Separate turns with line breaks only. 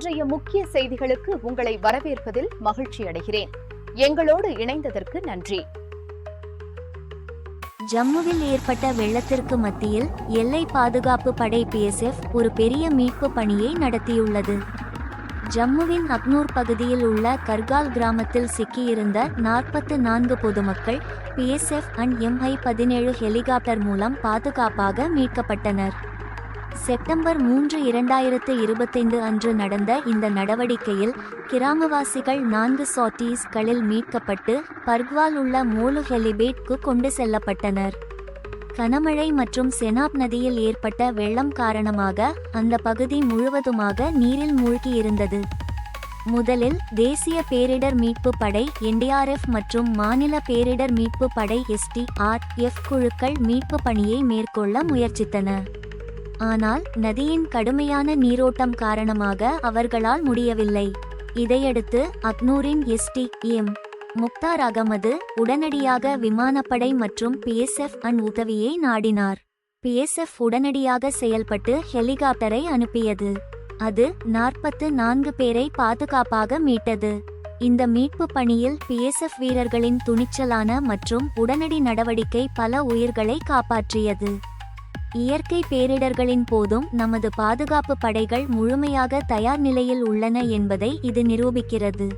இன்றைய முக்கிய செய்திகளுக்கு உங்களை வரவேற்பதில் மகிழ்ச்சி அடைகிறேன். எங்களோடு இணைந்ததற்கு நன்றி.
ஜம்முவில் ஏற்பட்ட வெள்ளத்திற்கு மத்தியில் எல்லை பாதுகாப்பு படை பிஎஸ்எஃப் ஒரு பெரிய மீட்பு பணியை நடத்தியுள்ளது. ஜம்முவின் அக்னூர் பகுதியில் உள்ள கர்கால் கிராமத்தில் சிக்கியிருந்த நாற்பத்து நான்கு பொதுமக்கள் பிஎஸ்எஃப் அண்ட் எம்ஐ பதினேழு ஹெலிகாப்டர் மூலம் பாதுகாப்பாக மீட்கப்பட்டனர். செப்டம்பர் மூன்று இரண்டாயிரத்து இருபத்தைந்து அன்று நடந்த இந்த நடவடிக்கையில் கிராமவாசிகள் நான்கு சாட்டீஸ்களில் மீட்கப்பட்டு பர்க்வால் உள்ள மோலு ஹெலிபேட்க்கு கொண்டு செல்லப்பட்டனர். கனமழை மற்றும் செனாப் நதியில் ஏற்பட்ட வெள்ளம் காரணமாக அந்த பகுதி முழுவதுமாக நீரில் மூழ்கியிருந்தது. முதலில் தேசிய பேரிடர் மீட்பு படை என்டிஆர்எஃப் மற்றும் மாநில பேரிடர் மீட்பு படை எஸ்டிஆர்எஃப் குழுக்கள் மீட்பு பணியை மேற்கொள்ள முயற்சித்தன. ஆனால் நதியின் கடுமையான நீரோட்டம் காரணமாக அவர்களால் முடியவில்லை. இதையடுத்து அக்னூரின் எஸ்டி எம். முக்தார் அகமது உடனடியாக விமானப்படை மற்றும் பிஎஸ்எஃப் அன் உதவியை நாடினார். பிஎஸ்எஃப் உடனடியாக செயல்பட்டு ஹெலிகாப்டரை அனுப்பியது. அது நாற்பத்து நான்கு பேரை பாதுகாப்பாக மீட்டது. இந்த மீட்பு பணியில் பிஎஸ்எஃப் வீரர்களின் துணிச்சலான மற்றும் உடனடி நடவடிக்கை பல உயிர்களை காப்பாற்றியது. இயற்கை பேரிடர்களின் போதும் நமது பாதுகாப்பு படைகள் முழுமையாக தயார் நிலையில் உள்ளன என்பதை இது நிரூபிக்கிறது.